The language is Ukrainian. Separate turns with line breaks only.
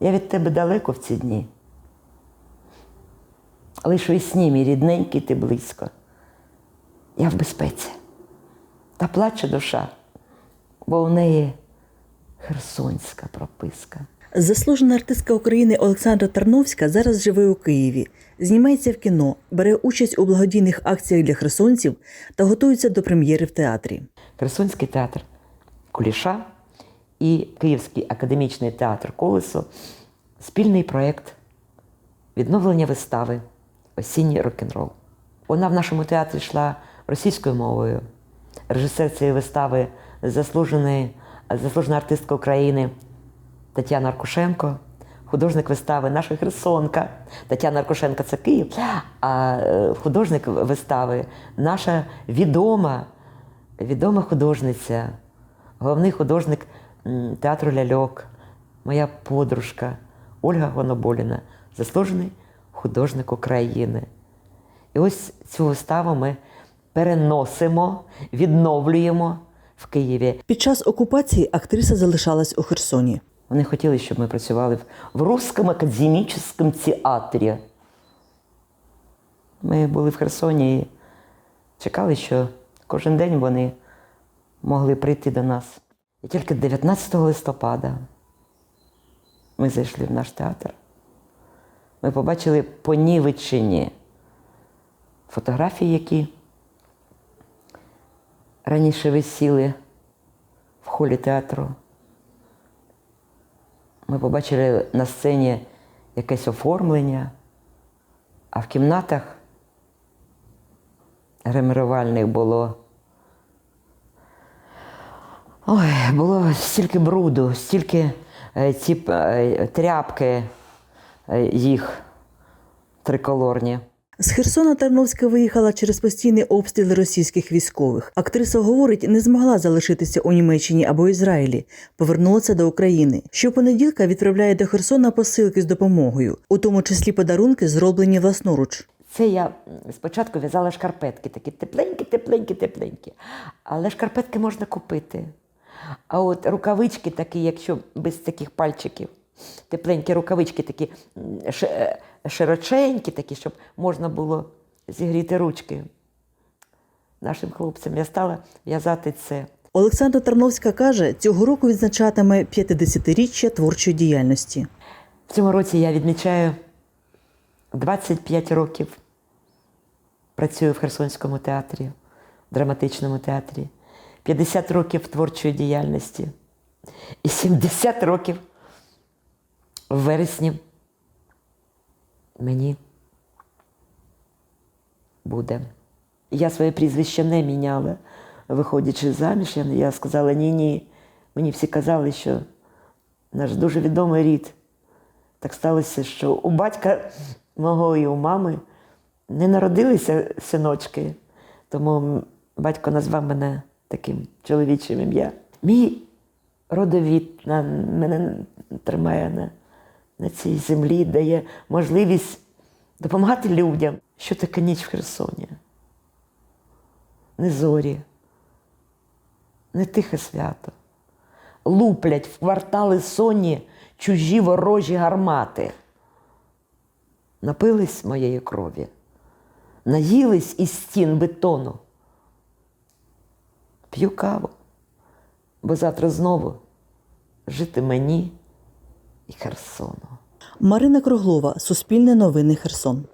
Я від тебе далеко в ці дні. Лиш у сні, мій рідненький, ти близько. Я в безпеці. Та плаче душа, бо у неї херсонська прописка.
Заслужена артистка України Олександра Тарновська зараз живе у Києві, знімається в кіно, бере участь у благодійних акціях для херсонців та готується до прем'єри в театрі.
Херсонський театр Куліша і Київський академічний театр Колесо спільний проєкт відновлення вистави Осінній рок-н-рол. Вона в нашому театрі йшла російською мовою. Режисер цієї вистави заслужена артистка України Тетяна Аркушенко, художник вистави наша Херсонка. Тетяна Аркушенко це Київ, а е, художник вистави наша відома, відома художниця, головний художник театру Ляльок, моя подружка Ольга Гоноболіна, заслужений художник України. І ось цю виставу ми переносимо, відновлюємо в Києві.
Під час окупації актриса залишалась у Херсоні.
Вони хотіли, щоб ми працювали в, в Русскому академічному театрі. Ми були в Херсоні і чекали, що кожен день вони могли прийти до нас. І тільки 19 листопада ми зайшли в наш театр. Ми побачили понівечені фотографії, які раніше висіли в холі театру. Ми побачили на сцені якесь оформлення, а в кімнатах гримерувальних було. Ой, було стільки бруду, стільки е, ці е, тряпки е, їх триколорні.
З Херсона Тарновська виїхала через постійний обстріл російських військових. Актриса говорить, не змогла залишитися у Німеччині або Ізраїлі, повернулася до України. Щопонеділка відправляє до Херсона посилки з допомогою, у тому числі подарунки, зроблені власноруч.
Це я спочатку в'язала шкарпетки, такі тепленькі, тепленькі, тепленькі. Але шкарпетки можна купити. А от рукавички такі, якщо без таких пальчиків, тепленькі рукавички такі е, широченькі, такі, щоб можна було зігріти ручки нашим хлопцям. Я стала в'язати це.
Олександра Тарновська каже, цього року відзначатиме 50-річчя творчої діяльності.
В цьому році я відмічаю 25 років. Працюю в Херсонському театрі, в драматичному театрі, 50 років творчої діяльності і 70 років в вересні мені буде. Я своє прізвище не міняла, виходячи заміж. Я, сказала ні-ні. Мені всі казали, що наш дуже відомий рід. Так сталося, що у батька мого і у мами не народилися синочки, тому батько назвав мене таким чоловічим ім'я. Мій родовід на, мене тримає на, на цій землі, дає можливість допомагати людям. Що таке ніч в Херсоні? Не зорі, не тихе свято. Луплять в квартали соні чужі ворожі гармати. Напились моєї крові, наїлись із стін бетону. П'ю каву, бо завтра знову жити мені і Херсону.
Марина Круглова, Суспільне новини Херсон.